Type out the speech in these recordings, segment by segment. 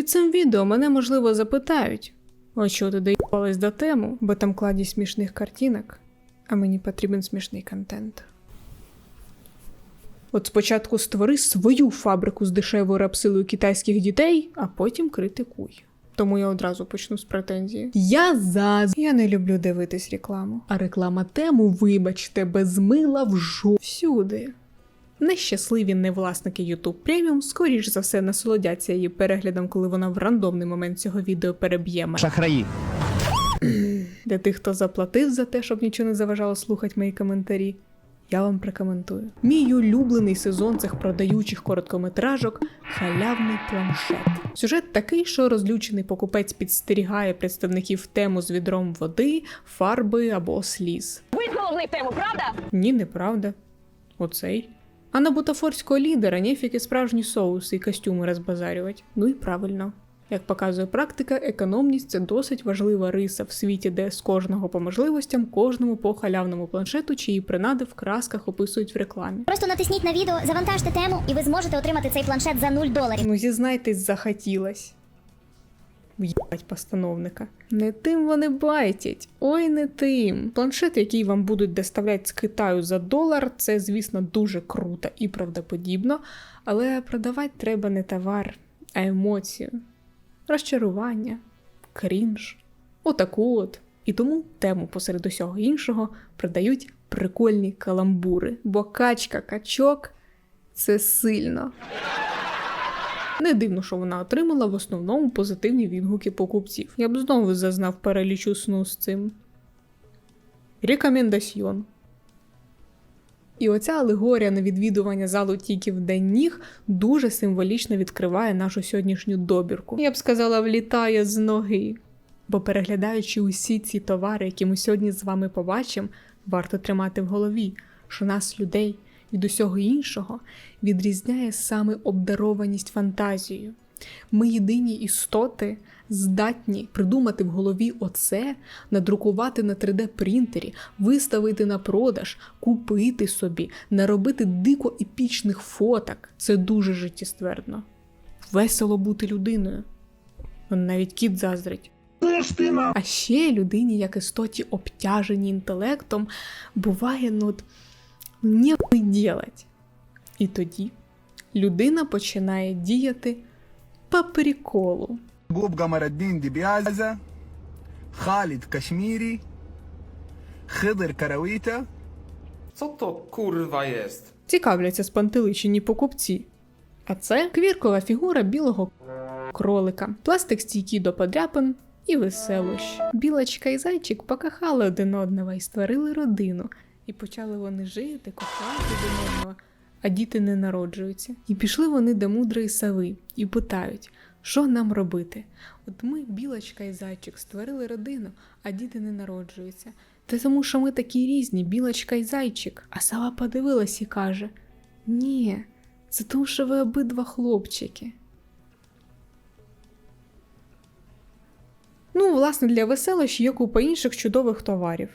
Під цим відео мене можливо запитають, о чого ти доїбалась до тему, бо там кладі смішних картинок, а мені потрібен смішний контент. От спочатку створи свою фабрику з дешевою рапсилою китайських дітей, а потім критикуй. Тому я одразу почну з претензії. Я за я не люблю дивитись рекламу. А реклама тему, вибачте, без мила в жо всюди. Нещасливі невласники YouTube Premium, скоріш за все, насолодяться її переглядом, коли вона в рандомний момент цього відео переб'є мене. Шахраї. Для тих, хто заплатив за те, щоб нічого не заважало слухати мої коментарі, я вам прокоментую. Мій улюблений сезон цих продаючих короткометражок халявний планшет. Сюжет такий, що розлючений покупець підстерігає представників тему з відром води, фарби або сліз. Ви головний тему, правда? Ні, неправда. Оцей. А на бутафорського лідера нефіки справжні соуси і костюми розбазарювати. Ну і правильно. Як показує практика, економність це досить важлива риса в світі, де з кожного по можливостям, кожному по халявному планшету, чиї принади в красках описують в рекламі. Просто натисніть на відео, завантажте тему, і ви зможете отримати цей планшет за 0 доларів. Ну, зізнайтесь, захотілось. В'їбать постановника. Не тим вони байтять. Ой, не тим. Планшет, який вам будуть доставляти з Китаю за долар, це, звісно, дуже круто і правдоподібно, але продавати треба не товар, а емоцію, розчарування, крінж. Отаку от. І тому тему посеред усього іншого продають прикольні каламбури, бо качка качок це сильно. Не дивно, що вона отримала в основному позитивні відгуки покупців. Я б знову зазнав перелічу сну з цим. Рекомендаціон. І оця алегорія на відвідування залу тільки в день ніг дуже символічно відкриває нашу сьогоднішню добірку. Я б сказала, влітає з ноги. Бо переглядаючи усі ці товари, які ми сьогодні з вами побачимо, варто тримати в голові, що нас, людей, від усього іншого відрізняє саме обдарованість фантазією. Ми єдині істоти, здатні придумати в голові оце, надрукувати на 3D-принтері, виставити на продаж, купити собі, наробити дико епічних фоток. Це дуже життєствердно. Весело бути людиною. Навіть кіт заздрить. А ще людині, як істоті обтяжені інтелектом, буває ну, мені делать? І тоді людина починає діяти по приколу. Буб Гамараддін Діб'яза, Халід Кашмірі, Хидр Каравіта. Це то курва єст? Цікавляться спантеличені покупці. А це квіркова фігура білого кролика, пластик стійкий до подряпин і веселощ. Білочка і зайчик покахали один одного і створили родину. І почали вони жити, кохати один одного, а діти не народжуються. І пішли вони до мудрої сови і питають, що нам робити? От ми, білочка і зайчик, створили родину, а діти не народжуються. Та тому, що ми такі різні, білочка і зайчик. А сова подивилась і каже: Ні, це тому, що ви обидва хлопчики. Ну, власне, для веселощ є купа інших чудових товарів.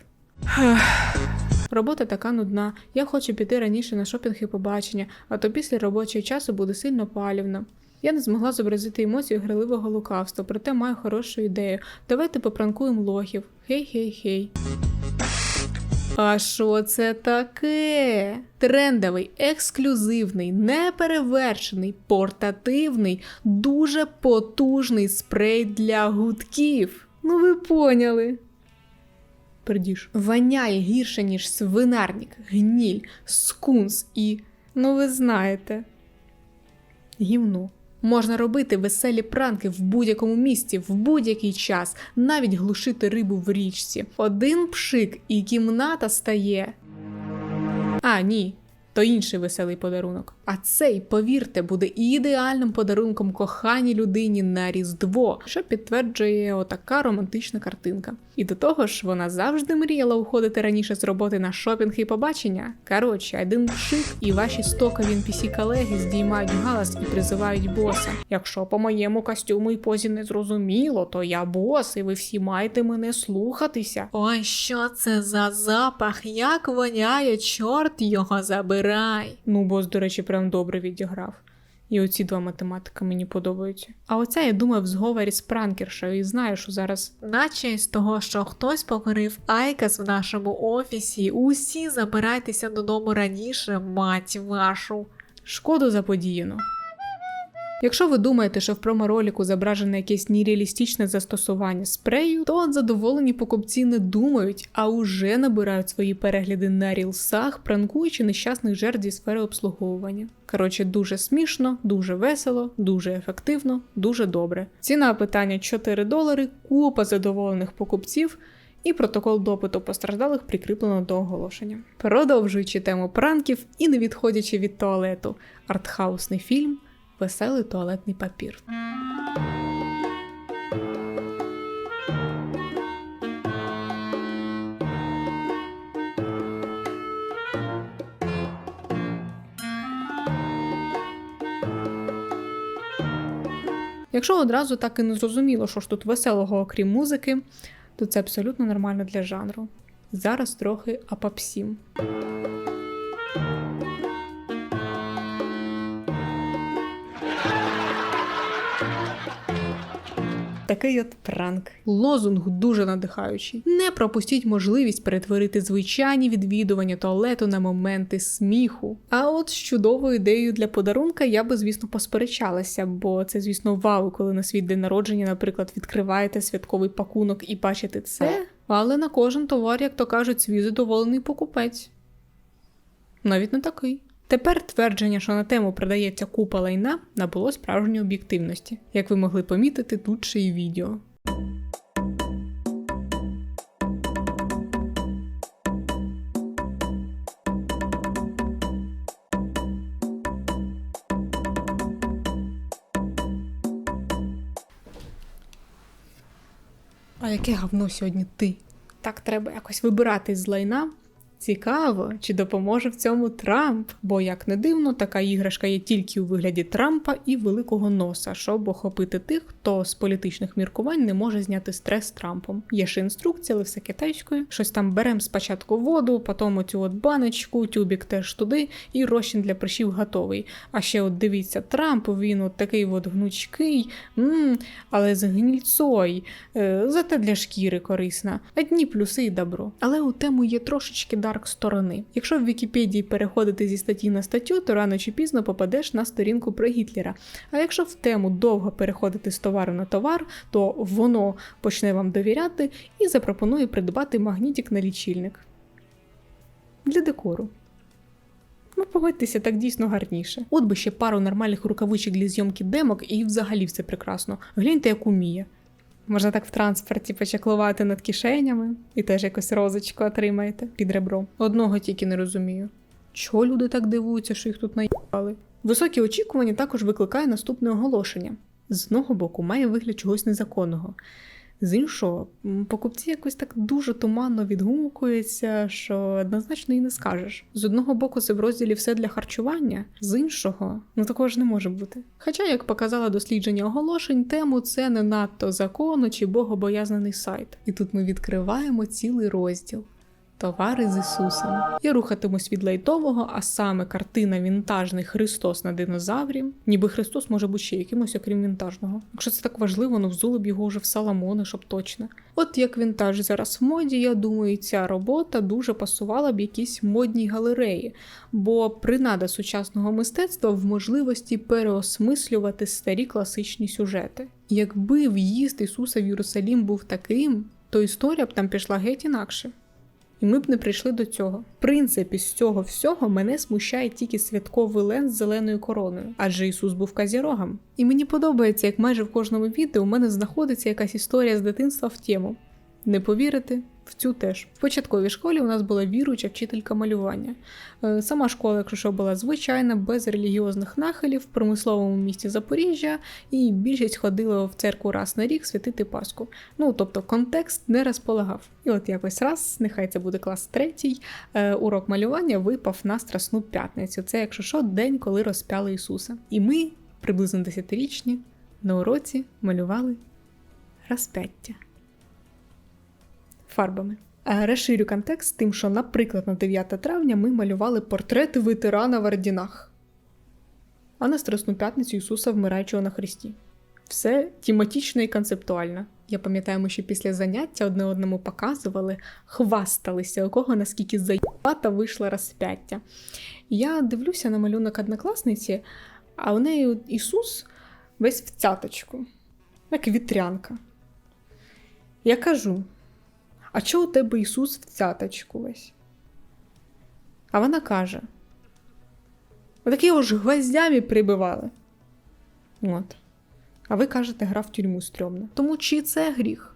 Робота така нудна. Я хочу піти раніше на шопінг і побачення, а то після робочого часу буде сильно палівно. Я не змогла зобразити емоцію гриливого лукавства, проте маю хорошу ідею. Давайте попранкуємо лохів. Хей-хей-хей. А що це таке? Трендовий, ексклюзивний, неперевершений, портативний, дуже потужний спрей для гудків. Ну ви поняли. Пердіж. Ваняє гірше, ніж свинарник, гніль, скунс і. Ну ви знаєте. Гівно. Можна робити веселі пранки в будь-якому місці, в будь-який час, навіть глушити рибу в річці. Один пшик і кімната стає. А, ні. То інший веселий подарунок. А цей, повірте, буде ідеальним подарунком коханій людині на Різдво, що підтверджує отака романтична картинка. І до того ж, вона завжди мріяла уходити раніше з роботи на шопінг і побачення. Коротше, один пшик і ваші стокові NPC колеги здіймають галас і призивають боса. Якщо по моєму костюму і позі не зрозуміло, то я бос, і ви всі маєте мене слухатися. Ой, що це за запах? Як воняє, чорт його забирай. Ну, бос, до речі, прям добре відіграв. І оці два математика мені подобаються. А оця, я думаю, в зговорі з пранкершою і знаю, що зараз Наче з того, що хтось покорив Айкас в нашому офісі, усі забирайтеся додому раніше, мать вашу. шкоду заподіяно. Якщо ви думаєте, що в промороліку зображене якесь нереалістичне застосування спрею, то задоволені покупці не думають, а уже набирають свої перегляди на рілсах, пранкуючи нещасних жертв зі сфери обслуговування. Коротше, дуже смішно, дуже весело, дуже ефективно, дуже добре. Ціна питання 4 долари, купа задоволених покупців. І протокол допиту постраждалих прикріплено до оголошення. Продовжуючи тему пранків і не відходячи від туалету, артхаусний фільм Веселий туалетний папір. Якщо одразу так і не зрозуміло, що ж тут веселого, окрім музики, то це абсолютно нормально для жанру. Зараз трохи апапсім. Такий от пранк. Лозунг дуже надихаючий. Не пропустіть можливість перетворити звичайні відвідування туалету на моменти сміху. А от з чудовою ідеєю для подарунка я би, звісно, посперечалася, бо це, звісно, вау, коли на свій день народження, наприклад, відкриваєте святковий пакунок і бачите це. Але на кожен товар, як то кажуть, свій задоволений покупець. Навіть не такий. Тепер твердження, що на тему продається купа лайна, набуло справжньої об'єктивності, як ви могли помітити тут ще й відео. А яке говно сьогодні ти? Так треба якось вибиратись з лайна. Цікаво, чи допоможе в цьому Трамп, бо, як не дивно, така іграшка є тільки у вигляді Трампа і великого носа, щоб охопити тих, хто з політичних міркувань не може зняти стрес Трампом. Є ж інструкція, але все китайською. Щось там беремо спочатку воду, потім оцю от баночку, тюбік теж туди, і розчин для прищів готовий. А ще от дивіться, Трамп він от такий от гнучкий, м але з гнільцой, е, зате для шкіри корисна. Одні плюси і добро. Але у тему є трошечки дарк сторони. Якщо в Вікіпедії переходити зі статті на статтю, то рано чи пізно попадеш на сторінку про Гітлера. А якщо в тему довго переходити з товару на товар, то воно почне вам довіряти і запропонує придбати магнітик на лічильник. Для декору. Ну, погодьтеся, так дійсно гарніше. От би ще пару нормальних рукавичок для зйомки демок, і взагалі все прекрасно. Гляньте, як уміє. Можна так в транспорті почаклувати над кишенями і теж якось розочку отримаєте під ребро. Одного тільки не розумію. Чого люди так дивуються, що їх тут наїбали? Високі очікування також викликає наступне оголошення. З одного боку, має вигляд чогось незаконного. З іншого, покупці якось так дуже туманно відгукуються, що однозначно і не скажеш. З одного боку, це в розділі все для харчування, з іншого, ну такого ж не може бути. Хоча, як показало дослідження оголошень, тему це не надто законно чи богобоязнений сайт. І тут ми відкриваємо цілий розділ. Товари з Ісусом. Я рухатимусь від лайтового, а саме картина вінтажний Христос на динозаврі. Ніби Христос може бути ще якимось, окрім вінтажного. Якщо це так важливо, ну взули б його вже в Саламони, щоб точно. От як вінтаж зараз в моді, я думаю, ця робота дуже пасувала б якійсь модній галереї, бо принада сучасного мистецтва в можливості переосмислювати старі класичні сюжети. Якби в'їзд Ісуса в Єрусалім був таким, то історія б там пішла геть інакше. І ми б не прийшли до цього. В принципі, з цього всього мене смущає тільки святковий лен з зеленою короною, адже Ісус був казірогом. І мені подобається, як майже в кожному відео у мене знаходиться якась історія з дитинства в тему. Не повірите, в цю теж. В початковій школі у нас була віруюча вчителька малювання. Е, Сама школа, якщо що, була звичайна, без релігіозних нахилів в промисловому місті Запоріжжя, і більшість ходила в церкву раз на рік святити Пасху. Ну тобто контекст не розполагав. І от якось раз, нехай це буде клас третій, е, урок малювання випав на Страсну п'ятницю. Це, якщо що, день, коли розпяли Ісуса. І ми, приблизно десятирічні, на уроці малювали розп'яття фарбами. Е, Розширю контекст тим, що, наприклад, на 9 травня ми малювали портрет ветерана в ордінах. а на Страсну п'ятницю Ісуса вмираючого на Христі. Все тематично і концептуально. Я пам'ятаю, ми ще після заняття одне одному показували, хвасталися, у кого наскільки заїбата вийшло розп'яття. Я дивлюся на малюнок однокласниці, а у неї Ісус весь в цяточку, як вітрянка. Я кажу: а чого у тебе Ісус в цяточку весь? А вона каже: Отакі його ж гвоздями прибивали. От. А ви кажете, гра в тюрму стрьомна. Тому чи це гріх?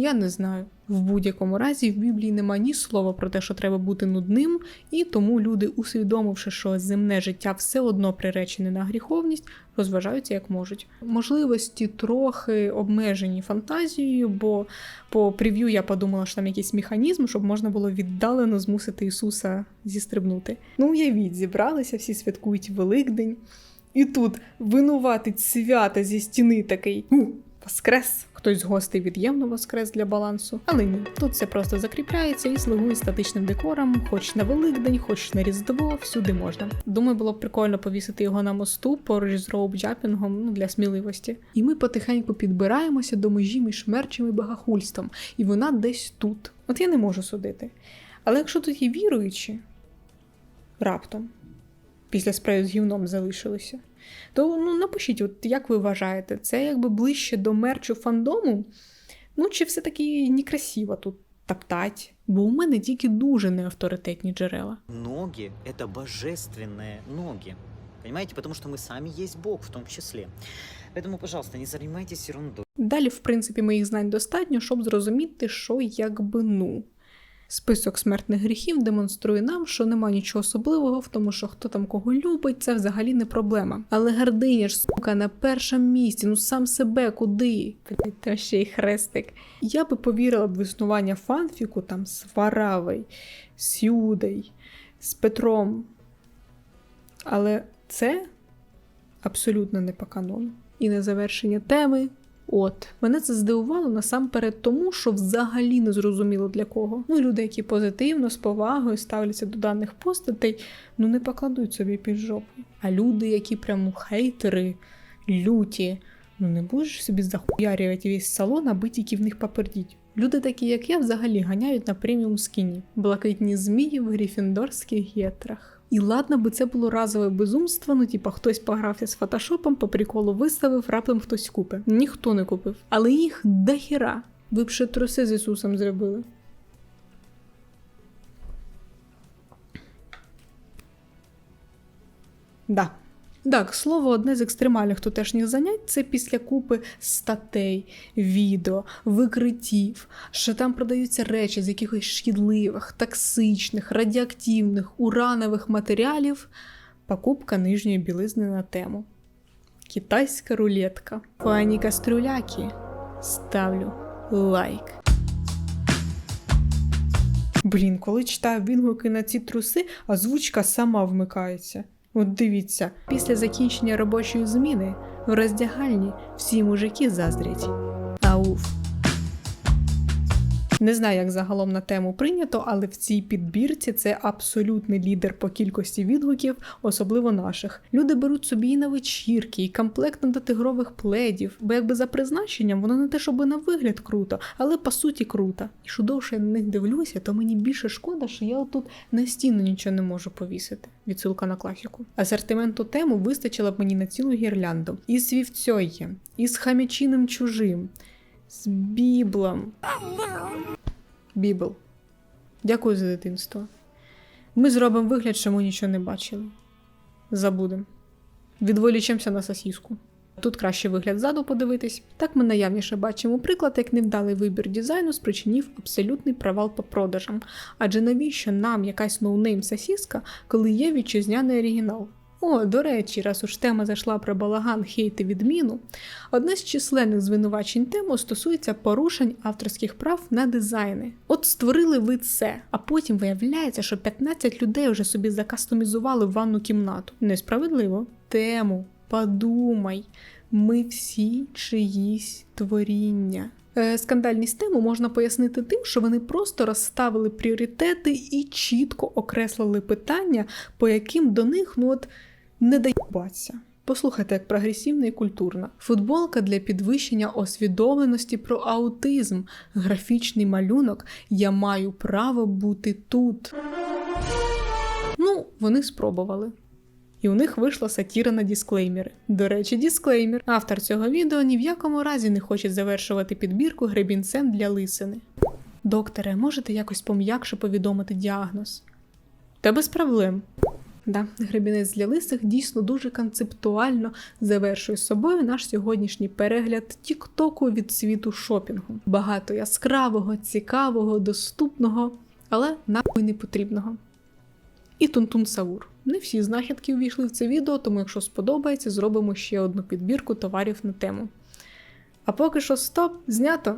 Я не знаю. В будь-якому разі в Біблії нема ні слова про те, що треба бути нудним, і тому люди, усвідомивши, що земне життя все одно приречене на гріховність, розважаються як можуть. Можливості трохи обмежені фантазією, бо по прев'ю я подумала, що там якийсь механізм, щоб можна було віддалено змусити Ісуса зістрибнути. Ну, уявіть, зібралися, всі святкують Великдень. І тут винуватить свята зі стіни такий «У, Воскрес! Хтось з гостей від'ємно воскрес для балансу. Але ні, тут все просто закріпляється і слугує статичним декором, хоч на Великдень, хоч на Різдво, всюди можна. Думаю, було б прикольно повісити його на мосту поруч з роупджапінгом ну, для сміливості. І ми потихеньку підбираємося до межі між мерчем і багахульством, і вона десь тут. От я не можу судити. Але якщо тут є віруючі, раптом після спрею з гівном залишилися. То ну напишіть, от як ви вважаєте, це якби ближче до мерчу фандому? Ну, чи все-таки некрасиво тут топтать? Бо у мене тільки дуже неавторитетні джерела. Ноги – это божественные ноги. Понимаете? Потому что мы сами есть Бог в том числе. Поэтому, пожалуйста, не занимайтесь ерундой. Далі, в принципі, моїх знань достатньо, щоб зрозуміти, що якби ну. Список смертних гріхів демонструє нам, що нема нічого особливого в тому, що хто там кого любить, це взагалі не проблема. Але гординя ж сука на першому місці, ну сам себе куди? Та ще й хрестик. Я би повірила в існування фанфіку там з Варавой, з Юдой, з Петром. Але це абсолютно не по канону. І на завершення теми. От мене це здивувало насамперед тому, що взагалі не зрозуміло для кого. Ну, люди, які позитивно, з повагою ставляться до даних постатей, ну не покладуть собі під жопу. А люди, які прямо хейтери, люті, ну не будеш собі захуярювати весь салон, аби тільки в них попердіть. Люди, такі як я, взагалі ганяють на преміум скіні, блакитні змії в гріфіндорських гетрах. І ладно би це було разове безумство, ну типа хтось погрався з фотошопом, по приколу виставив, раптом хтось купив. Ніхто не купив. Але їх дохіра. Ви б ще труси з Ісусом зробили. Да. Так, слово, одне з екстремальних тутешніх занять це після купи статей, відео, викриттів, що там продаються речі з якихось шкідливих, токсичних, радіоактивних, уранових матеріалів, покупка нижньої білизни на тему. Китайська рулетка. Пані кастрюляки. Ставлю лайк. Блін, коли читаю відгуки на ці труси, озвучка сама вмикається. От дивіться, після закінчення робочої зміни в роздягальні всі мужики заздрять. Не знаю, як загалом на тему прийнято, але в цій підбірці це абсолютний лідер по кількості відгуків, особливо наших. Люди беруть собі і на вечірки, і комплект до тигрових пледів, бо якби за призначенням воно не те, щоб на вигляд круто, але по суті круто. І що довше я на них дивлюся, то мені більше шкода, що я отут на стіну нічого не можу повісити. Відсилка на класіку. Асортименту тему вистачило б мені на цілу гірлянду. І з вівцьою, і з хам'ячиним чужим, з біблом. Бібл. Дякую за дитинство. Ми зробимо вигляд, що ми нічого не бачили. Забудем. Відволічемося на сосіску. Тут краще вигляд ззаду подивитись. Так ми наявніше бачимо приклад, як невдалий вибір дизайну спричинив абсолютний провал по продажам. Адже навіщо нам якась ноунейм сосіска, коли є вітчизняний оригінал? О, до речі, раз уж тема зайшла про балаган, хейт і відміну, одне з численних звинувачень тему стосується порушень авторських прав на дизайни. От створили ви це, а потім виявляється, що 15 людей вже собі закастомізували ванну кімнату. Несправедливо. Тему, подумай, ми всі чиїсь творіння. Е, Скандальність тему можна пояснити тим, що вони просто розставили пріоритети і чітко окреслили питання, по яким до них ну от Не доїбаться. Послухайте, як прогресивна і культурна. Футболка для підвищення освідомленості про аутизм, графічний малюнок Я маю право бути тут. Ну, вони спробували. І у них вийшла сатіра на дисклеймери. До речі, дисклеймер. Автор цього відео ні в якому разі не хоче завершувати підбірку гребінцем для лисини. Докторе, можете якось пом'якше повідомити діагноз? Та без проблем. Да, гребінець для лисих дійсно дуже концептуально завершує собою наш сьогоднішній перегляд Тіктоку від світу шопінгу. Багато яскравого, цікавого, доступного, але нахуй не потрібного. І Тунтун Саур. Не всі знахідки увійшли в це відео, тому якщо сподобається, зробимо ще одну підбірку товарів на тему. А поки що стоп, знято.